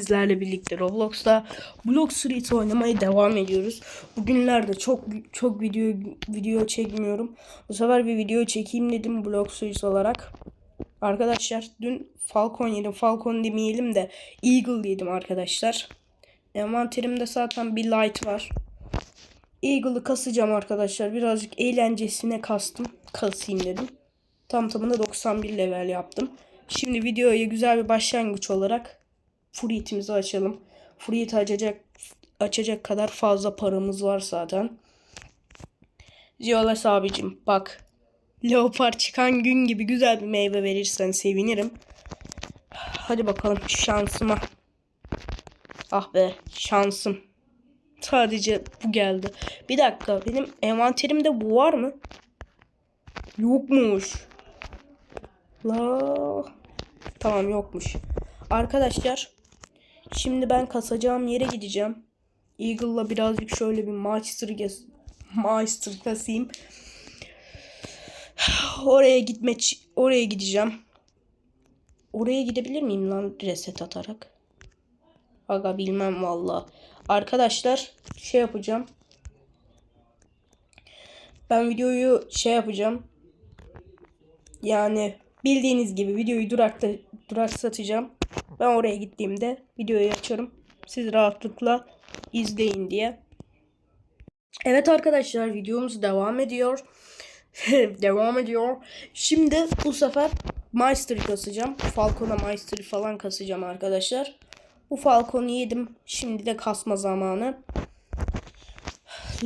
Sizlerle birlikte Roblox'ta Block Street oynamaya devam ediyoruz. Bugünlerde çok çok video video çekmiyorum. Bu sefer bir video çekeyim dedim Block Street olarak. Arkadaşlar dün Falcon yedim. Falcon demeyelim de Eagle yedim arkadaşlar. Envanterimde zaten bir light var. Eagle'ı kasacağım arkadaşlar. Birazcık eğlencesine kastım. Kasayım dedim. Tam tamına 91 level yaptım. Şimdi videoya güzel bir başlangıç olarak Fruit'imizi açalım. Fruit açacak açacak kadar fazla paramız var zaten. Ziyolas abicim bak. Leopar çıkan gün gibi güzel bir meyve verirsen sevinirim. Hadi bakalım şansıma. Ah be şansım. Sadece bu geldi. Bir dakika benim envanterimde bu var mı? Yokmuş. La. Tamam yokmuş. Arkadaşlar şimdi ben kasacağım yere gideceğim. Eagle'la birazcık şöyle bir Master Master kasayım. Oraya gitme oraya gideceğim. Oraya gidebilir miyim lan reset atarak? Aga bilmem valla. Arkadaşlar şey yapacağım. Ben videoyu şey yapacağım. Yani bildiğiniz gibi videoyu durakta duraksatacağım. Ben oraya gittiğimde videoyu açarım. Siz rahatlıkla izleyin diye. Evet arkadaşlar videomuz devam ediyor. devam ediyor. Şimdi bu sefer Master'ı kasacağım. Falcon'a Master'ı falan kasacağım arkadaşlar. Bu Falcon'u yedim. Şimdi de kasma zamanı.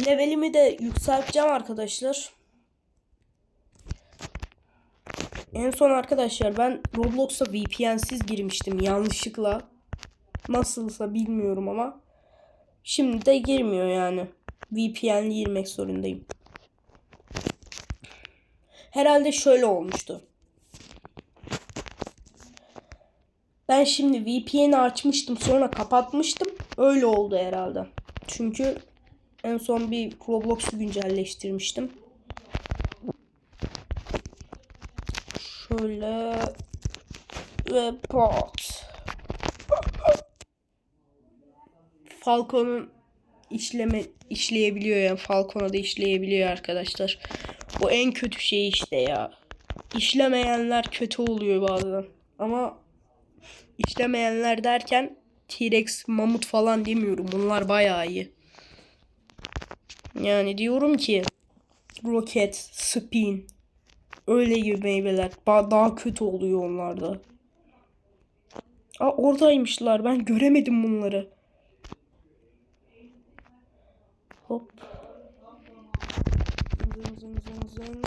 Levelimi de yükselteceğim arkadaşlar. En son arkadaşlar ben Roblox'a VPN'siz girmiştim yanlışlıkla. Nasılsa bilmiyorum ama. Şimdi de girmiyor yani. VPN'li girmek zorundayım. Herhalde şöyle olmuştu. Ben şimdi VPN'i açmıştım sonra kapatmıştım. Öyle oldu herhalde. Çünkü en son bir Roblox'u güncelleştirmiştim. Şöyle ve pot. Falcon'un işleme işleyebiliyor ya. Falcon'a da işleyebiliyor arkadaşlar. Bu en kötü şey işte ya. İşlemeyenler kötü oluyor bazen. Ama işlemeyenler derken T-Rex, mamut falan demiyorum. Bunlar bayağı iyi. Yani diyorum ki Rocket, Spin öyle gibi meyveler daha kötü oluyor onlarda. Aa oradaymışlar. Ben göremedim bunları. Hop. Zın zın zın zın.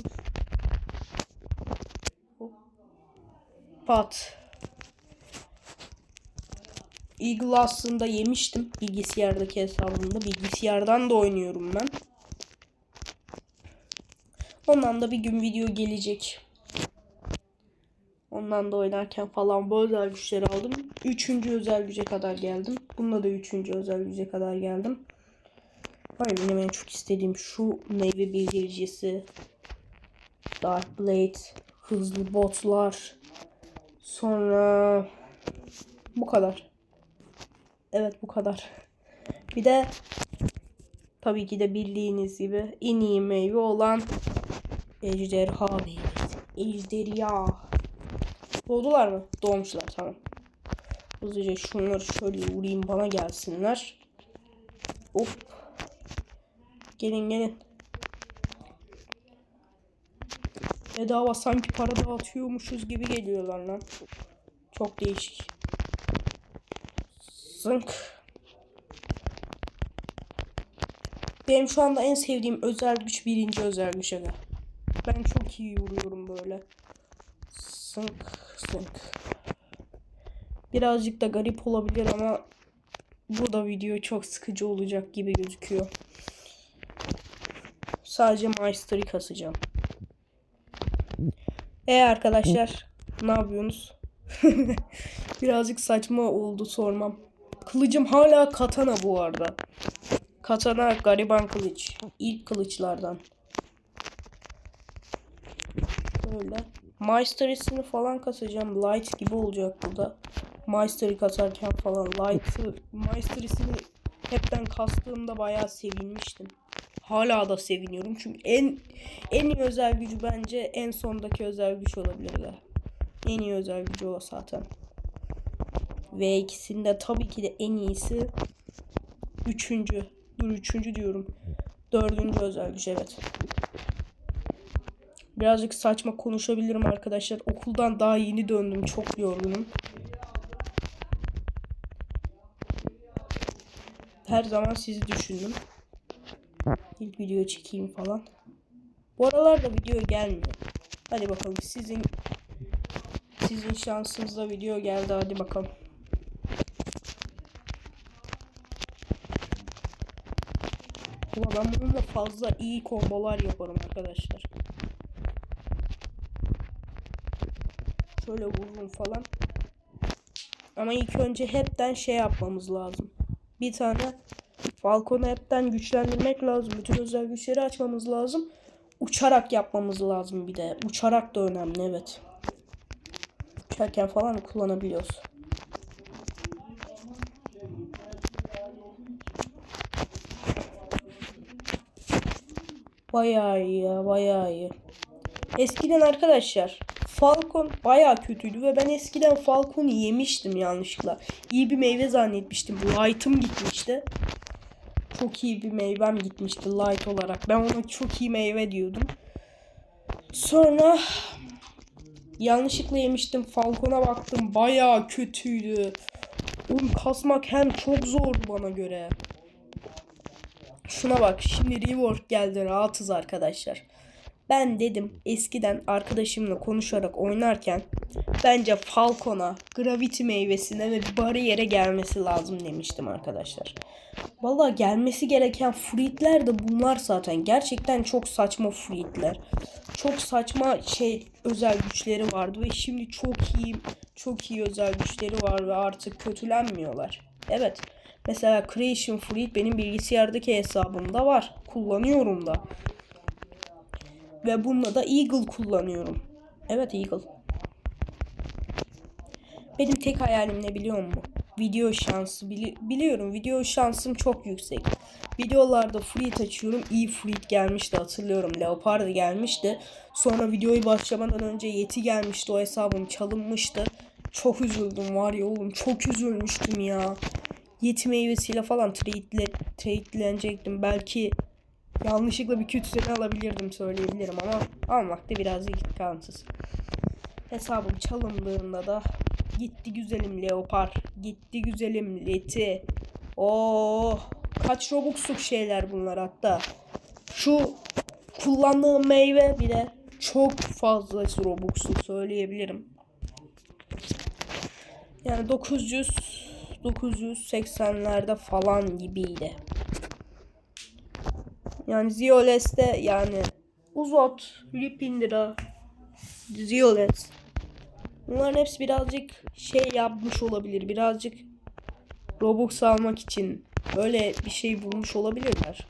Hop. Pat. Eagle aslında yemiştim bilgisayardaki hesabımda. Bilgisayardan da oynuyorum ben. Ondan da bir gün video gelecek. Ondan da oynarken falan bu özel güçleri aldım. Üçüncü özel güce kadar geldim. Bunda da üçüncü özel güce kadar geldim. Hayır benim en çok istediğim şu meyve bildiricisi. Dark Blade. Hızlı botlar. Sonra bu kadar. Evet bu kadar. Bir de tabii ki de bildiğiniz gibi en iyi meyve olan ejderha meyvesi. Ejderha. Doğdular mı? Doğmuşlar tamam. Hızlıca şunları şöyle vurayım bana gelsinler. Hop. Gelin gelin. Bedava sanki para dağıtıyormuşuz gibi geliyorlar lan. Çok değişik. Zınk. Benim şu anda en sevdiğim özel güç birinci özel güç aga. Ben çok iyi vuruyorum böyle. Sınk sınk. Birazcık da garip olabilir ama bu da video çok sıkıcı olacak gibi gözüküyor. Sadece Master'ı kasacağım. E arkadaşlar ne yapıyorsunuz? Birazcık saçma oldu sormam. Kılıcım hala katana bu arada. Katana gariban kılıç. İlk kılıçlardan. Böyle. Mastery'sini falan kasacağım. Light gibi olacak burada. Mastery kasarken falan Light'ı Mastery'sini hepten kastığımda bayağı sevinmiştim. Hala da seviniyorum çünkü en en iyi özel gücü bence en sondaki özel güç olabilirdi. En iyi özel gücü o zaten. Ve ikisinde tabii ki de en iyisi üçüncü. Dur üçüncü diyorum. Dördüncü özel güç evet. Birazcık saçma konuşabilirim arkadaşlar. Okuldan daha yeni döndüm. Çok yorgunum. Her zaman sizi düşündüm. İlk video çekeyim falan. Bu aralarda video gelmiyor. Hadi bakalım sizin sizin şansınızda video geldi hadi bakalım. Ulan bununla fazla iyi kombolar yaparım arkadaşlar. Şöyle vururum falan. Ama ilk önce hepten şey yapmamız lazım. Bir tane Falcon'u hepten güçlendirmek lazım. Bütün özel güçleri açmamız lazım. Uçarak yapmamız lazım bir de. Uçarak da önemli evet. Uçarken falan kullanabiliyoruz. Bayağı iyi ya bayağı iyi. Eskiden arkadaşlar Falcon bayağı kötüydü ve ben eskiden Falcon'u yemiştim yanlışlıkla. İyi bir meyve zannetmiştim. Light'ım gitmişti. Çok iyi bir meyvem gitmişti light olarak. Ben ona çok iyi meyve diyordum. Sonra yanlışlıkla yemiştim. Falcon'a baktım. Bayağı kötüydü. Onu kasmak hem çok zordu bana göre. Şuna bak şimdi rework geldi rahatız arkadaşlar. Ben dedim eskiden arkadaşımla konuşarak oynarken bence Falcon'a, Gravity meyvesine ve bariyere gelmesi lazım demiştim arkadaşlar. Valla gelmesi gereken fruitler de bunlar zaten. Gerçekten çok saçma fruitler. Çok saçma şey özel güçleri vardı ve şimdi çok iyi çok iyi özel güçleri var ve artık kötülenmiyorlar. Evet. Mesela Creation Fruit benim bilgisayardaki hesabımda var. Kullanıyorum da. Ve bununla da Eagle kullanıyorum. Evet Eagle. Benim tek hayalim ne biliyor musun? Video şansı. Bili- biliyorum video şansım çok yüksek. Videolarda fruit açıyorum. iyi fruit gelmişti hatırlıyorum. Leopard gelmişti. Sonra videoyu başlamadan önce Yeti gelmişti. O hesabım çalınmıştı. Çok üzüldüm var ya oğlum. Çok üzülmüştüm ya. Yeti meyvesiyle falan trade'le trade'lenecektim. Belki yanlışlıkla bir kütüsünü alabilirdim söyleyebilirim ama almakta biraz imkansız. Hesabım çalındığında da gitti güzelim Leopar, gitti güzelim Leti. Oh, kaç robuxluk şeyler bunlar hatta. Şu kullandığım meyve bile çok fazla robuxluk söyleyebilirim. Yani 900 980'lerde falan gibiydi. Yani Zioles'te yani Uzot, Lipindra, Zioles. Bunların hepsi birazcık şey yapmış olabilir. Birazcık Robux almak için böyle bir şey bulmuş olabilirler.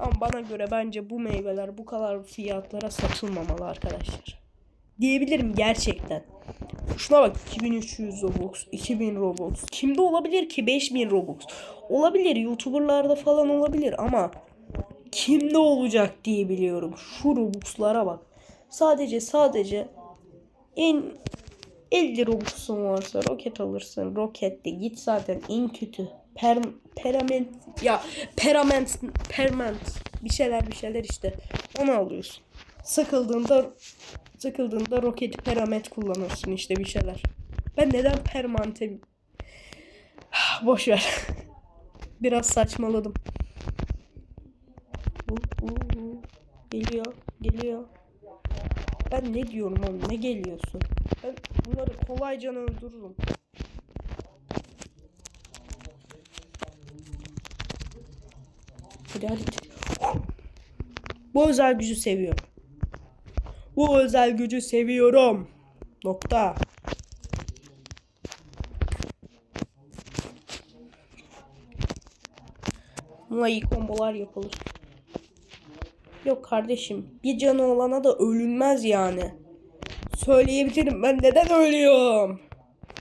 Ama bana göre bence bu meyveler bu kadar fiyatlara satılmamalı arkadaşlar. Diyebilirim gerçekten. Şuna bak 2300 Robux, 2000 Robux. Kimde olabilir ki 5000 Robux? Olabilir YouTuber'larda falan olabilir ama kimde olacak diye biliyorum. Şu Robux'lara bak. Sadece sadece en 50 Robux'un varsa roket alırsın. Roket de git zaten en kötü. Per, perament ya perament perment bir şeyler bir şeyler işte. Onu alıyorsun. Sıkıldığında sıkıldığında roket perament kullanırsın işte bir şeyler. Ben neden permante boş ver. Biraz saçmaladım. Geliyor, geliyor. Ben ne diyorum oğlum? Ne geliyorsun? Ben bunları kolayca öldürürüm. Hadi hadi. Bu özel gücü seviyorum. Bu özel gücü seviyorum. Nokta. Bununla iyi kombolar yapılır. Yok kardeşim. Bir canı olana da ölünmez yani. Söyleyebilirim ben neden ölüyorum.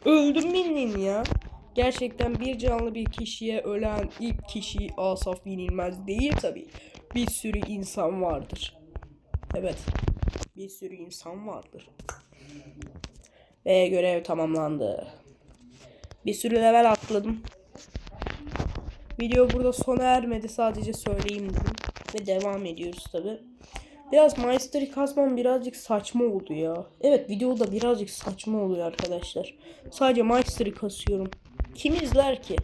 Öldüm bildiğin ya. Gerçekten bir canlı bir kişiye ölen ilk kişi Asaf yenilmez değil tabi. Bir sürü insan vardır. Evet. Bir sürü insan vardır. Ve görev tamamlandı. Bir sürü level atladım. Video burada sona ermedi sadece söyleyeyim dedim. Ve devam ediyoruz tabi. Biraz Mastery kasmam birazcık saçma oldu ya. Evet videoda birazcık saçma oluyor arkadaşlar. Sadece Mastery kasıyorum. Kim izler ki?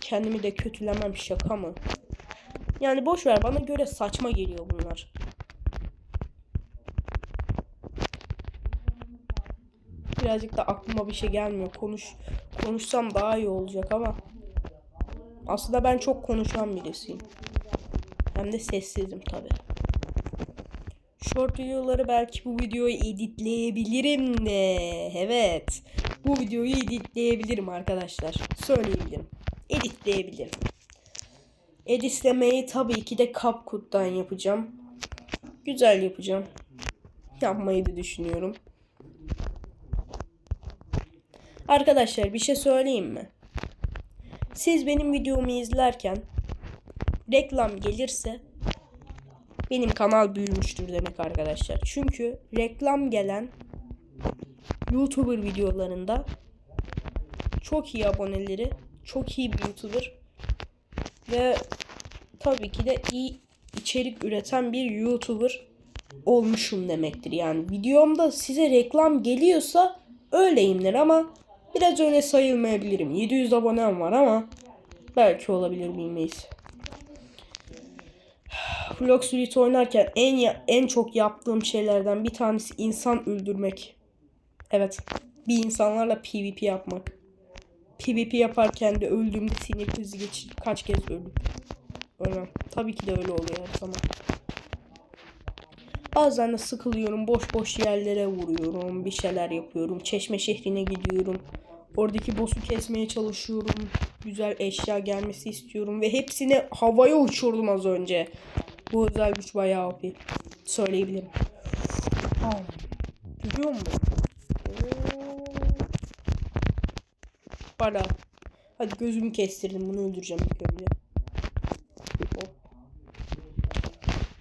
Kendimi de kötülemem şaka mı? Yani boş ver bana göre saçma geliyor bunlar. Birazcık da aklıma bir şey gelmiyor. Konuş konuşsam daha iyi olacak ama aslında ben çok konuşan birisiyim. Hem de sessizim tabi. Short videoları belki bu videoyu editleyebilirim de. Evet. Bu videoyu editleyebilirim arkadaşlar. Söyleyebilirim. Editleyebilirim. Editlemeyi tabii ki de CapCut'tan yapacağım. Güzel yapacağım. Yapmayı da düşünüyorum. Arkadaşlar bir şey söyleyeyim mi? Siz benim videomu izlerken reklam gelirse benim kanal büyümüştür demek arkadaşlar. Çünkü reklam gelen YouTuber videolarında çok iyi aboneleri, çok iyi bir YouTuber ve tabii ki de iyi içerik üreten bir YouTuber olmuşum demektir. Yani videomda size reklam geliyorsa öyleyimdir ama biraz öyle sayılmayabilirim. 700 abonem var ama belki olabilir bilmeyiz. Vlog Street oynarken en ya- en çok yaptığım şeylerden bir tanesi insan öldürmek. Evet. Bir insanlarla PvP yapmak. PvP yaparken de öldüğümde sinir krizi geçirip kaç kez öldüm. Ölmem. Tabii ki de öyle oluyor her zaman. Bazen de sıkılıyorum. Boş boş yerlere vuruyorum. Bir şeyler yapıyorum. Çeşme şehrine gidiyorum. Oradaki boss'u kesmeye çalışıyorum. Güzel eşya gelmesi istiyorum. Ve hepsini havaya uçurdum az önce. Bu özel güç bayağı OP. Söyleyebilirim. Aa, Görüyor musun? Para. Hadi gözümü kestirdim. Bunu öldüreceğim ilk önce. Hop.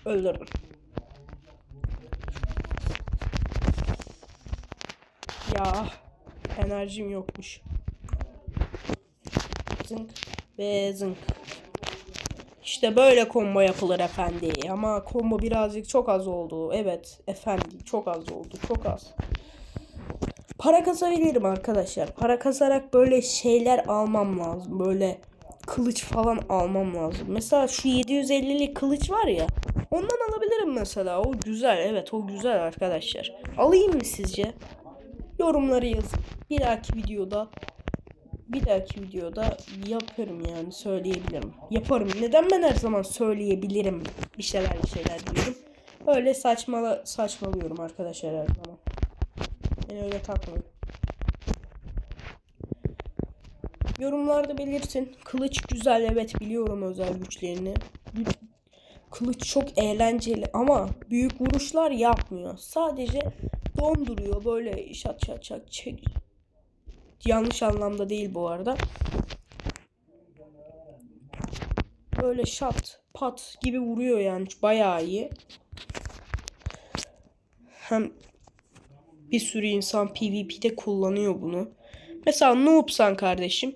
Öldürdüm. Ya enerjim yokmuş. Zınk ve zınk. İşte böyle combo yapılır efendi. Ama combo birazcık çok az oldu. Evet efendi çok az oldu. Çok az. Para kasabilirim arkadaşlar. Para kasarak böyle şeyler almam lazım. Böyle kılıç falan almam lazım. Mesela şu 750'lik kılıç var ya. Ondan alabilirim mesela. O güzel. Evet o güzel arkadaşlar. Alayım mı sizce? Yorumları yazın. Bir dahaki videoda bir dahaki videoda yaparım yani söyleyebilirim. Yaparım. Neden ben her zaman söyleyebilirim bir şeyler bir şeyler diyorum. Öyle saçmala saçmalıyorum arkadaşlar her zaman. Beni öyle takmayın. Yorumlarda belirtin. Kılıç güzel evet biliyorum özel güçlerini. Kılıç çok eğlenceli ama büyük vuruşlar yapmıyor. Sadece donduruyor böyle şat şat şat çek. Yanlış anlamda değil bu arada. Böyle şat pat gibi vuruyor yani bayağı iyi. Hem bir sürü insan PvP'de kullanıyor bunu. Mesela noobsan kardeşim.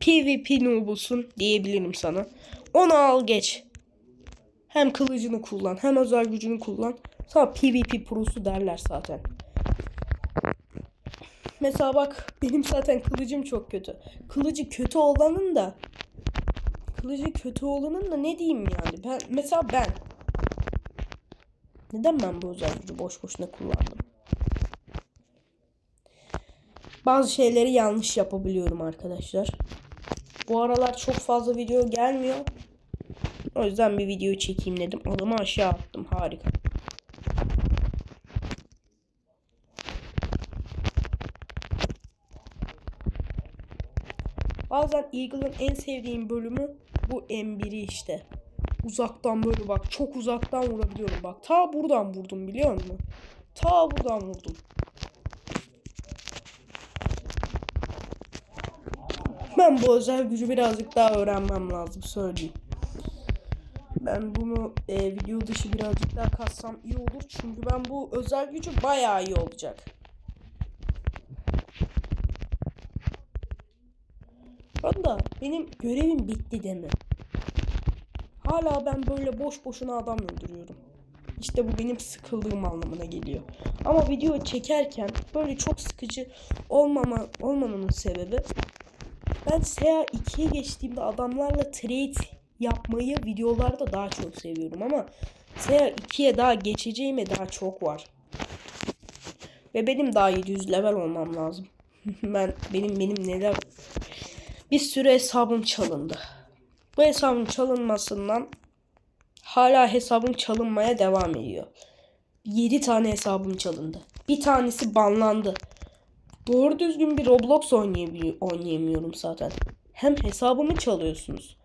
PvP noobusun diyebilirim sana. Onu al geç. Hem kılıcını kullan hem özel gücünü kullan. Sana PvP prosu derler zaten. Mesela bak benim zaten kılıcım çok kötü. Kılıcı kötü olanın da kılıcı kötü olanın da ne diyeyim yani? Ben mesela ben neden ben bu özel gücü boş boşuna kullandım? Bazı şeyleri yanlış yapabiliyorum arkadaşlar. Bu aralar çok fazla video gelmiyor. O yüzden bir video çekeyim dedim. Adımı aşağı attım. Harika. Bazen Eagle'ın en sevdiğim bölümü bu M1'i işte. Uzaktan böyle bak çok uzaktan vurabiliyorum bak. Ta buradan vurdum biliyor musun? Ta buradan vurdum. Ben bu özel gücü birazcık daha öğrenmem lazım söyleyeyim. Ben bunu e, video dışı birazcık daha katsam iyi olur. Çünkü ben bu özel gücü bayağı iyi olacak. Anda benim görevim bitti deme. Hala ben böyle boş boşuna adam öldürüyorum. İşte bu benim sıkıldığım anlamına geliyor. Ama video çekerken böyle çok sıkıcı olmama olmamanın sebebi ben SEA 2'ye geçtiğimde adamlarla trade yapmayı videolarda daha çok seviyorum ama SEA 2'ye daha geçeceğime daha çok var. Ve benim daha 700 level olmam lazım. ben benim benim neler bir sürü hesabım çalındı. Bu hesabın çalınmasından hala hesabım çalınmaya devam ediyor. 7 tane hesabım çalındı. Bir tanesi banlandı. Doğru düzgün bir Roblox oynayamıyorum zaten. Hem hesabımı çalıyorsunuz.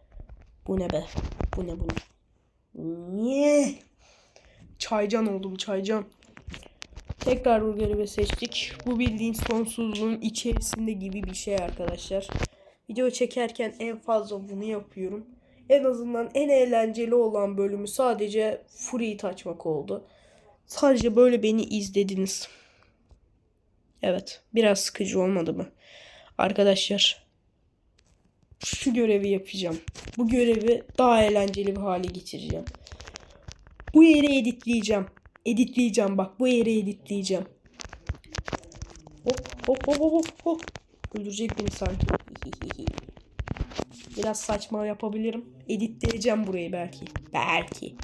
Bu ne be? Bu ne bu ne? Niye? Çaycan oldum çaycan. Tekrar bu görevi seçtik. Bu bildiğin sonsuzluğun içerisinde gibi bir şey arkadaşlar. Video çekerken en fazla bunu yapıyorum. En azından en eğlenceli olan bölümü sadece Free açmak oldu. Sadece böyle beni izlediniz. Evet, biraz sıkıcı olmadı mı? Arkadaşlar, şu görevi yapacağım. Bu görevi daha eğlenceli bir hale getireceğim. Bu yeri editleyeceğim. Editleyeceğim bak, bu yeri editleyeceğim. Hop hop hop hop hop. Öldürecek beni sanki. Biraz saçma yapabilirim. Editleyeceğim burayı belki. Belki.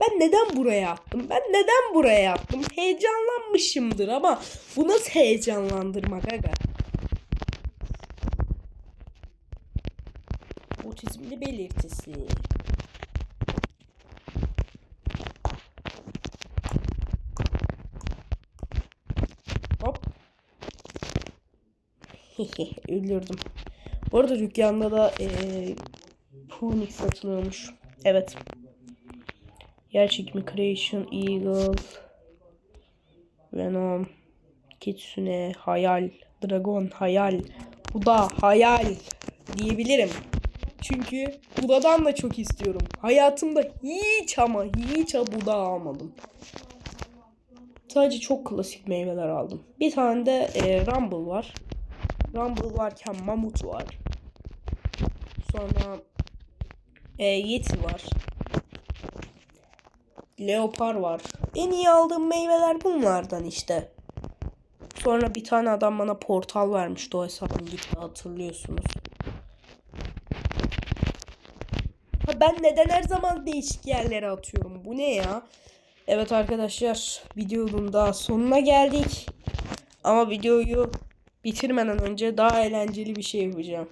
Ben neden buraya attım? Ben neden buraya attım? Heyecanlanmışımdır ama bu nasıl heyecanlandırmak aga? Otizmli belirtisi. Hop. Öldürdüm. Bu arada dükkanda da eee Phoenix satılıyormuş. Evet. Yer çekimi Creation, Eagle, Venom, Kitsune, Hayal, Dragon, Hayal, Uda, Hayal diyebilirim. Çünkü Uda'dan da çok istiyorum. Hayatımda hiç ama hiç Uda almadım. Sadece çok klasik meyveler aldım. Bir tane de e, Rumble var. Rumble varken Mamut var. Sonra e, Yeti var. Leopar var. En iyi aldığım meyveler bunlardan işte. Sonra bir tane adam bana portal vermişti o hesabım gitti hatırlıyorsunuz. Ha ben neden her zaman değişik yerlere atıyorum? Bu ne ya? Evet arkadaşlar videonun daha sonuna geldik. Ama videoyu bitirmeden önce daha eğlenceli bir şey yapacağım.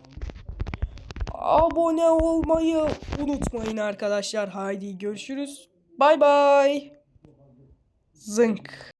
Abone olmayı unutmayın arkadaşlar. Haydi görüşürüz. Bay bay. Zınk.